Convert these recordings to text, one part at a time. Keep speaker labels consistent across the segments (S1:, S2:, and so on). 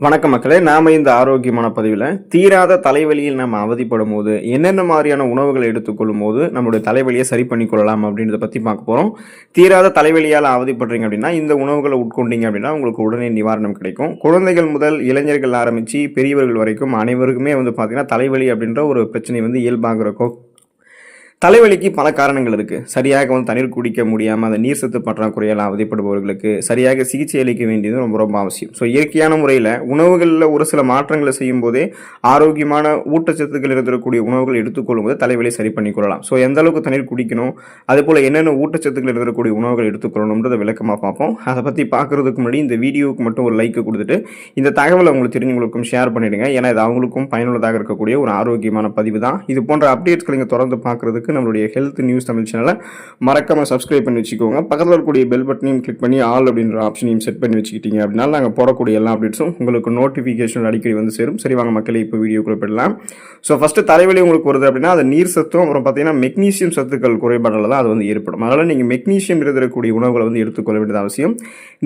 S1: வணக்கம் மக்களே நாம இந்த ஆரோக்கியமான பதிவில் தீராத தலைவலியில் நம்ம அவதிப்படும் போது என்னென்ன மாதிரியான உணவுகளை எடுத்துக்கொள்ளும் போது நம்மளுடைய தலைவலியை சரி பண்ணிக்கொள்ளலாம் அப்படின்றத பற்றி பார்க்க போகிறோம் தீராத தலைவலியால் அவதிப்படுறீங்க அப்படின்னா இந்த உணவுகளை உட்கொண்டீங்க அப்படின்னா உங்களுக்கு உடனே நிவாரணம் கிடைக்கும். குழந்தைகள் முதல் இளைஞர்கள் ஆரம்பித்து பெரியவர்கள் வரைக்கும் அனைவருக்குமே வந்து பார்த்திங்கன்னா தலைவலி அப்படின்ற ஒரு பிரச்சனை வந்து இயல்பாகிறக்கோ தலைவலிக்கு பல காரணங்கள் இருக்குது சரியாக வந்து தண்ணீர் குடிக்க முடியாமல் அந்த நீர் சத்து பற்றாக்குறையால் அவதிப்படுபவர்களுக்கு சரியாக சிகிச்சை அளிக்க வேண்டியது ரொம்ப ரொம்ப அவசியம். ஸோ இயற்கையான முறையில் உணவுகளில் ஒரு சில மாற்றங்களை செய்யும் போதே ஆரோக்கியமான ஊட்டச்சத்துக்கள் இருக்கக்கூடிய உணவுகள் எடுத்துக்கொள்ளும் போது தலைவலி சரி பண்ணிக்கொள்ளலாம். ஸோ எந்த அளவுக்கு தண்ணீர் குடிக்கணும் அதே போல் என்னென்ன ஊட்டச்சத்துக்கள் இருக்கக்கூடிய உணவுகள் எடுத்துக்கொள்ளணுன்றதை விளக்கமாக பார்ப்போம். அதை பற்றி பார்க்குறதுக்கு முன்னாடி இந்த வீடியோவுக்கு மட்டும் ஒரு லைக் கொடுத்துட்டு இந்த தகவலை உங்களுக்கு தெரிஞ்சவங்களுக்கும் ஷேர் பண்ணிவிடுங்க ஏன்னா இது அவங்களுக்கும் பயனுள்ளதாக இருக்கக்கூடிய ஒரு ஆரோக்கியமான பதிவு தான். இது போன்ற அப்டேட்ஸ்களை நீங்கள் தொடர்ந்து பார்க்குறதுக்கு நம்மளுடைய ஹெல்த் நியூஸ் தமிழ் சேனலை மறக்காமல் சப்ஸ்கிரைப் பண்ணி வச்சுக்கோங்க. பக்கத்தில் இருக்கக்கூடிய பெல் பட்டனையும் கிளிக் பண்ணி ஆல் அப்படின்ற ஆப்ஷனையும் செட் பண்ணி வச்சுக்கிட்டீங்க அப்படின்னா நாங்கள் போடக்கூடிய எல்லா அப்டேட்ஸும் உங்களுக்கு நோட்டிஃபிகேஷன் அடிக்கடி வந்து சேரும். சரி வாங்க மக்களை இப்போ வீடியோ குறிப்பிடலாம் ஸோ ஃபஸ்ட்டு தலைவலி உங்களுக்கு வருது அப்படின்னா அது நீர் சத்தும் அப்புறம் பார்த்தீங்கன்னா மெக்னீசியம் சத்துக்கள் குறைபாடில் தான் அது வந்து ஏற்படும். அதனால் நீங்கள் மெக்னீசியம் இருந்திருக்கக்கூடிய உணவுகளை வந்து எடுத்துக்கொள்ள வேண்டியது அவசியம்.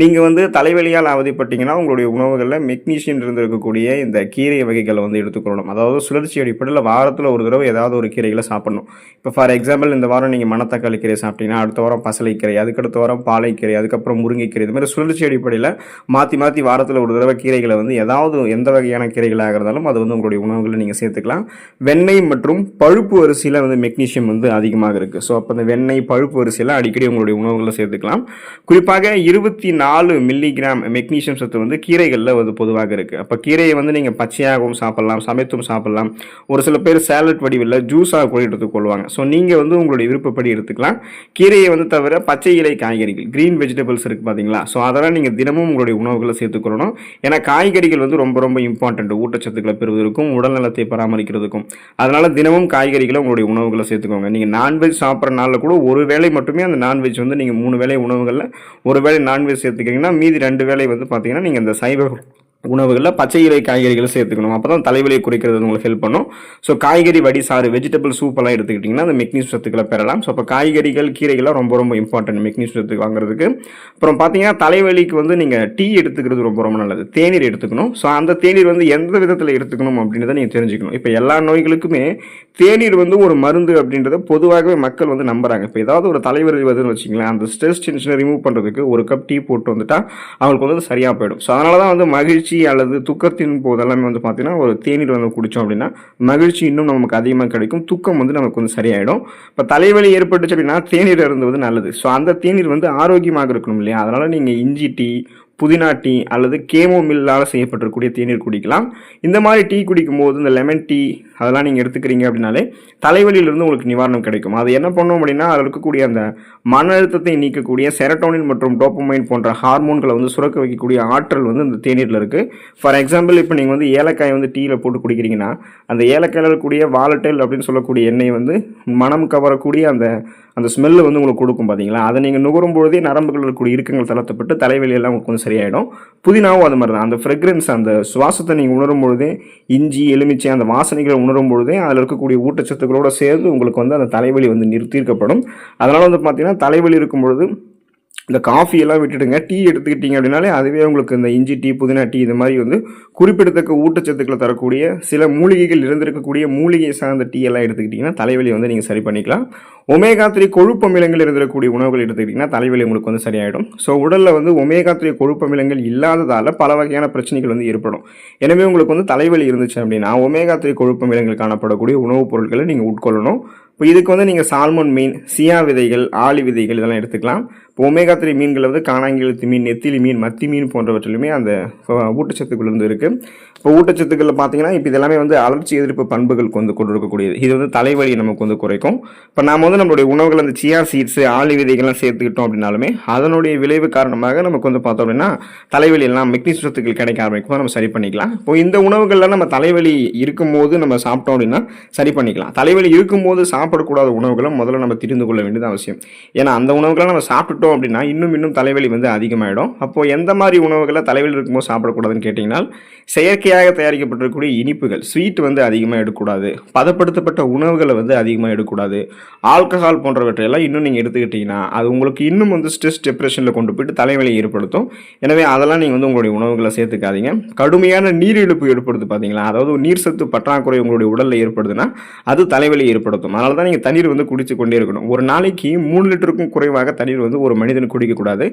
S1: நீங்கள் வந்து தலைவலியால் அவதிப்பட்டீங்கன்னா உங்களுடைய உணவுகளில் மெக்னீசியம் இருந்திருக்கக்கூடிய இந்த கீரை வகைகளை வந்து எடுத்துக்கொள்ளணும். அதாவது சுழற்சி அடிப்படையில் வாரத்தில் ஒரு தடவை ஏதாவது ஒரு கீரைகளை சாப்பிடணும். இப்போ ஃபார் எக்ஸாம்பிள் இந்த வாரம் நீங்கள் மணத்தக்காளி கீரை சாப்பிட்டீங்கன்னா அடுத்த வாரம் பசலைக்கீரை அதுக்கடுத்த வாரம் பாலைக்கீரை அதுக்கப்புறம் முருங்கைக்கீரை இது மாதிரி சுழற்சி அடிப்படையில் மாற்றி மாற்றி வாரத்தில் ஒரு தடவை கீரைகளை வந்து ஏதாவது எந்த வகையான கீரைகளாக இருந்தாலும் அது வந்து உங்களுடைய உணவுகளை நீங்கள் சேர்த்துக்கலாம். வெண்ணெய் மற்றும் பழுப்பு அரிசியில் வந்து மெக்னீஷியம் வந்து அதிகமாக இருக்குது ஸோ அப்போ இந்த வெண்ணெய் பழுப்பு அரிசியில் அடிக்கடி உங்களுடைய உணவுகளை சேர்த்துக்கலாம். குறிப்பாக இருபத்தி நாலு மில்லிகிராம் மெக்னீஷியம் சத்து வந்து கீரைகளில் வந்து பொதுவாக இருக்குது அப்போ கீரையை வந்து நீங்கள் பச்சையாகவும் சாப்பிடலாம் சமைத்தும் சாப்பிடலாம். ஒரு சில பேர் சேலட் வடிவில் ஜூஸாக கூட எடுத்துக்கொள்வாங்க. ஸோ ஸோ நீங்கள் வந்து உங்களுடைய விருப்பப்படி எடுத்துக்கலாம். கீரையை வந்து தவிர பச்சை இலை காய்கறிகள் க்ரீன் வெஜிடபிள்ஸ் இருக்குது பார்த்தீங்களா ஸோ அதெல்லாம் நீங்கள் தினமும் உங்களுடைய உணவுகளை சேர்த்துக்கொள்ளணும் ஏன்னா காய்கறிகள் வந்து ரொம்ப ரொம்ப இம்பார்ட்டண்ட் ஊட்டச்சத்துக்களை பெறுவதற்கும் உடல்நலத்தை பராமரிக்கிறதுக்கும். அதனால் தினமும் காய்கறிகளை உங்களுடைய உணவுகளை சேர்த்துக்கோங்க. நீங்கள் நான்வெஜ் சாப்பிட்ற நாளில் கூட ஒரு வேளை மட்டுமே அந்த நான்வெஜ் வந்து நீங்கள் மூணு வேளை உணவுகளில் ஒரு வேளை நான்வெஜ் சேர்த்துக்கிங்கன்னா மீதி ரெண்டு வேளை வந்து பார்த்தீங்கன்னா நீங்கள் இந்த சைவ உணவுகளில் பச்சை இலை காய்கறிகளை சேர்த்துக்கணும். அப்போ தான் தலைவலியை குறைக்கிறது உங்களுக்கு ஹெல்ப் பண்ணும். ஸோ காய்கறி வடி சாறு வெஜிடபிள் சூப்பெல்லாம் எடுத்துக்கிட்டிங்கன்னா அந்த மெக்னீஸ் சத்துக்களை பெறலாம். ஸோ அப்போ காய்கறிகள் கீரைகள்லாம் ரொம்ப ரொம்ப இம்பார்ட்டன்ட் மெக்னீஸ் சத்துக்கு வாங்குறதுக்கு. அப்புறம் பார்த்தீங்கன்னா தலைவலிக்கு வந்து நீங்கள் டீ எடுத்துக்கிறது ரொம்ப ரொம்ப நல்லது. தேநீர் எடுத்துக்கணும். ஸோ அந்த தேநீர் வந்து எந்த விதத்தில் எடுத்துக்கணும் அப்படின்றத நீங்கள் தெரிஞ்சுக்கணும். இப்போ எல்லா நோய்களுக்குமே தேநீர் வந்து ஒரு மருந்து அப்படின்றத பொதுவாகவே மக்கள் வந்து நம்புகிறாங்க இப்போ ஏதாவது ஒரு தலைவலி வருதுன்னு வச்சிங்களேன் அந்த ஸ்ட்ரெஸ் டென்ஷனை ரிமூவ் பண்ணுறதுக்கு ஒரு கப் டீ போட்டு வந்துட்டால் அவங்களுக்கு வந்து சரியாக போயிடும். ஸோ அதனால தான் வந்து மகிழ்ச்சி அல்லது துக்கத்தின் போதெல்லாமே வந்து பார்த்தீங்கன்னா ஒரு தேநீர் வந்து குடித்தோம் அப்படின்னா மகிழ்ச்சி இன்னும் நமக்கு அதிகமாக கிடைக்கும். துக்கம் வந்து நமக்கு வந்து சரியாயிடும். இப்போ தலைவலி ஏற்பட்டுச்சு அப்படின்னா தேநீர் அருந்துவது நல்லது. ஸோ அந்த தேநீர் வந்து ஆரோக்கியமாக இருக்கணும் இல்லையா? அதனால் நீங்கள் இஞ்சி டீ புதினா டீ அல்லது கேமோ மில்லால் செய்யப்பட்டிருக்கக்கூடிய தேநீர் குடிக்கலாம். இந்த மாதிரி டீ குடிக்கும்போது இந்த லெமன் டீ அதெல்லாம் நீங்கள் எடுத்துக்கிறீங்க அப்படின்னாலே தலைவலியிலிருந்து உங்களுக்கு நிவாரணம் கிடைக்கும். அது என்ன பண்ணும் அப்படின்னா அதில் இருக்கக்கூடிய அந்த மன அழுத்தத்தை நீக்கக்கூடிய செரட்டோனின் மற்றும் டோப்பமைன் போன்ற ஹார்மோன்களை வந்து சுரக்க வைக்கக்கூடிய ஆற்றல் வந்து இந்த தேநீரில் இருக்குது ஃபார் எக்ஸாம்பிள் இப்போ நீங்கள் வந்து ஏலக்காய் வந்து டீயில் போட்டு குடிக்கிறீங்கன்னா அந்த ஏலக்காயில் இருக்கக்கூடிய வாலட்டைல் அப்படின்னு சொல்லக்கூடிய எண்ணெய் வந்து மனம் கவரக்கூடிய அந்த அந்த ஸ்மெல்லு வந்து உங்களுக்கு கொடுக்கும் பார்த்தீங்களா அதை நீங்கள் நுகரும் பொழுதே நரம்புகள் இருக்கக்கூடிய இறுக்கங்கள் தளர்த்தப்பட்டு தலைவலி எல்லாம் உங்களுக்கு கொஞ்சம் சரியாயிடும். புதினாவும் அது மாதிரி தான் அந்த ஃப்ரெக்ரன்ஸ் அந்த சுவாசத்தை நீங்கள் உணரும் பொழுதே இஞ்சி எலுமிச்சை அந்த வாசனைகளை உணரும் பொழுதே அதில் இருக்கக்கூடிய ஊட்டச்சத்துக்களோடு சேர்ந்து உங்களுக்கு வந்து அந்த தலைவலி வந்து நிறுத்தியிருக்கப்படும். அதனால் வந்து பார்த்தீங்கன்னா தலைவலி இருக்கும் பொழுது இந்த காஃபி எல்லாம் விட்டுடுங்க. டீ எடுத்துக்கிட்டீங்க அப்படின்னாலே அதுவே உங்களுக்கு இந்த இஞ்சி டீ புதினா டீ இது மாதிரி வந்து குறிப்பிடத்தக்க ஊட்டச்சத்துக்களை தரக்கூடிய சில மூலிகைகள் இருந்திருக்கக்கூடிய மூலிகை சார்ந்த டீ எல்லாம் எடுத்துக்கிட்டிங்கன்னா தலைவலி வந்து நீங்கள் சரி பண்ணிக்கலாம். ஒமேகா த்ரீ கொழுப்பமிலங்கள் இருந்திருக்கக்கூடிய உணவுகள் எடுத்துக்கிட்டிங்கன்னா தலைவலி உங்களுக்கு வந்து சரியாயிடும். ஸோ உடலில் வந்து ஒமேகா த்ரீ கொழுப்பமிலங்கள் இல்லாததால் பல வகையான பிரச்சனைகள் வந்து ஏற்படும். எனவே உங்களுக்கு வந்து தலைவலி இருந்துச்சு அப்படின்னா ஒமேகா த்ரீ கொழுப்பமிலங்கள் காணப்படக்கூடிய உணவுப் பொருட்களை நீங்கள் உட்கொள்ளணும். இப்போ இதுக்கு வந்து நீங்கள் சால்மன் மீன் சியா விதைகள் ஆலி விதைகள் இதெல்லாம் எடுத்துக்கலாம். இப்போ ஒமேகா த்ரீ மீன்கள் வந்து காணாங்கெழுத்து மீன் நெத்திலி மீன் மத்தி மீன் போன்றவற்றிலுமே அந்த ஊட்டச்சத்துக்கள் வந்து இருக்குது இப்போ ஊட்டச்சத்துக்களில் பார்த்தீங்கன்னா இப்போ இதெல்லாமே வந்து அலர்ச்சி எதிர்ப்பு பண்புகளுக்கு வந்து கொண்டு இருக்கக்கூடியது இது வந்து தலைவலி நமக்கு வந்து குறைக்கும். இப்போ நாம் வந்து நம்மளுடைய உணவுகள் அந்த சியா சீட்ஸ் ஆலி விதைகள்லாம் சேர்த்துக்கிட்டோம் அப்படின்னாலுமே அதனுடைய விளைவு காரணமாக நமக்கு வந்து பார்த்தோம் அப்படின்னா தலைவலி எல்லாம் மெக்னீசியம் சத்துக்கள் கிடைக்க ஆரம்பிக்கும். நம்ம சரி பண்ணிக்கலாம். இப்போ இந்த உணவுகள்லாம் நம்ம தலைவலி இருக்கும்போது நம்ம சாப்பிட்டோம் அப்படின்னா சரி பண்ணிக்கலாம். தலைவலி இருக்கும்போது சாப்பிட சாப்பிடக்கூடாத உணவுகளை முதல்ல நம்ம தெரிந்து கொள்ள வேண்டியது அவசியம். ஏன்னா அந்த உணவுகளை நம்ம சாப்பிட்டுட்டோம் அப்படின்னா இன்னும் இன்னும் தலைவலி வந்து அதிகமாகிடும் அப்போது எந்த மாதிரி உணவுகளை தலைவலி இருக்கும்போது சாப்பிடக்கூடாதுன்னு கேட்டிங்கன்னா செயற்கையாக தயாரிக்கப்பட்டிருக்கக்கூடிய இனிப்புகள் ஸ்வீட் வந்து அதிகமாக எடுக்கக்கூடாது. பதப்படுத்தப்பட்ட உணவுகளை வந்து அதிகமாக எடுக்கக்கூடாது. ஆல்கஹால் போன்றவற்றையெல்லாம் இன்னும் நீங்கள் எடுத்துக்கிட்டிங்கன்னா அது உங்களுக்கு இன்னும் வந்து ஸ்ட்ரெஸ் டிப்ரெஷனில் கொண்டு போயிட்டு தலைவலி ஏற்படுத்தும். எனவே அதெல்லாம் நீங்கள் வந்து உங்களுடைய உணவுகளை சேர்த்துக்காதீங்க. கடுமையான நீர் இழுப்பு பார்த்தீங்களா அதாவது நீர் சத்து பற்றாக்குறை உங்களுடைய உடலில் ஏற்படுதுன்னா அது தலைவலி ஏற்படுத்தும். அதனால் தான் நீங்கள் தண்ணீர் வந்து குடித்து கொண்டே இருக்கணும். ஒரு நாளைக்கு மூணு லிட்டருக்கும் குறைவாக தண்ணீர் வந்து ஒரு மனிதன் குடிக்கக்கூடாது.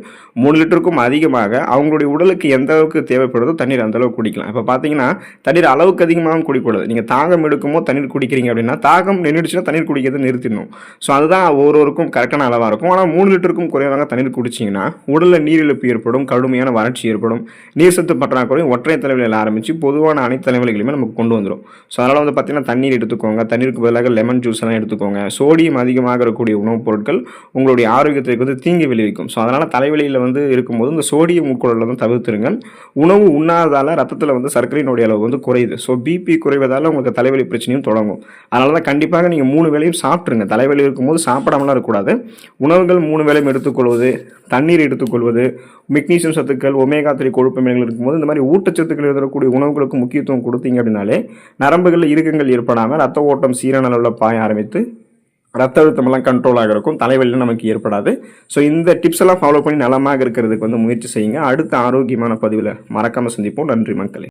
S1: மூணு லிட்டருக்கும் அதிகமாக அவங்களுடைய உடலுக்கு எந்த அளவுக்கு தேவைப்படுதோ தண்ணீர் அந்த அளவுக்கு குடிக்கலாம். இப்போ பார்த்தீங்கன்னா தண்ணீர் அளவுக்கு அதிகமாகவும் குடிக்கக்கூடாது. நீங்கள் தாகம் எடுக்குமோ தண்ணீர் குடிக்கிறீங்க அப்படின்னா தாகம் நின்றுடுச்சுன்னா தண்ணீர் குடிக்கிறது நிறுத்திடணும். ஸோ அதுதான் ஒவ்வொருவருக்கும் கரெக்டான அளவாக இருக்கும். ஆனால் மூணு லிட்டருக்கும் குறைவாக தண்ணீர் குடிச்சிங்கன்னா உடலில் நீரிழப்பு ஏற்படும் கடுமையான வறட்சி ஏற்படும் நீர் சத்து பற்றாக்குறை ஒற்றை தலைவலியில் ஆரம்பித்து பொதுவான அனைத்து தலைவலிகளையுமே நமக்கு கொண்டு வந்துடும் ஸோ அதனால் வந்து பார்த்தீங்கன்னா தண்ணீர் எடுத்துக்கோங்க. தண்ணீருக்கு பதிலாக லெமன் ஜூஸ் எல்லாம் எடுத்து எடுத்துக்கோங்க. சோடியம் அதிகமாக இருக்கக்கூடிய உணவுப் பொருட்கள் உங்களுடைய ஆரோக்கியத்திற்கு வந்து தீங்கு விளைவிக்கும். ஸோ அதனால் தலைவலியில் வந்து இருக்கும்போது இந்த சோடியம் உட்கொள்ள வந்து தவிர்த்துருங்க. உணவு உண்ணாததால் ரத்தத்தில் வந்து சர்க்கரையினுடைய அளவு வந்து குறையுது. ஸோ பிபி குறைவதால் உங்களுக்கு தலைவலி பிரச்சனையும் தொடங்கும். அதனால தான் கண்டிப்பாக நீங்கள் மூணு வேளையும் சாப்பிட்ருங்க தலைவலி இருக்கும்போது சாப்பிடாமலாம் இருக்கக்கூடாது. உணவுகள் மூணு வேளையும் எடுத்துக்கொள்வது தண்ணீர் எடுத்துக்கொள்வது மெக்னீசியம் சத்துக்கள் ஒமேகா த்ரீ கொழுப்பு மேல்கள் இருக்கும்போது இந்த மாதிரி ஊட்டச்சத்துக்கள் இருக்கக்கூடிய உணவுகளுக்கு முக்கியத்துவம் கொடுத்தீங்க அப்படின்னாலே நரம்புகளில் இறுக்கங்கள் ஏற்படாமல் ரத்த ஓட்டம் சீரான அளவில் பாய ஆரம்பித்து ரத்த அழுத்தமெல்லாம் கண்ட்ரோலாக இருக்கும் தலைவலியும் நமக்கு ஏற்படாது. ஸோ இந்த டிப்ஸ் எல்லாம் ஃபாலோ பண்ணி நலமாக இருக்கிறதுக்கு வந்து முயற்சி செய்யுங்க. அடுத்த ஆரோக்கியமான பதிவில் மறக்காமல் சந்திப்போம். நன்றி மக்களே.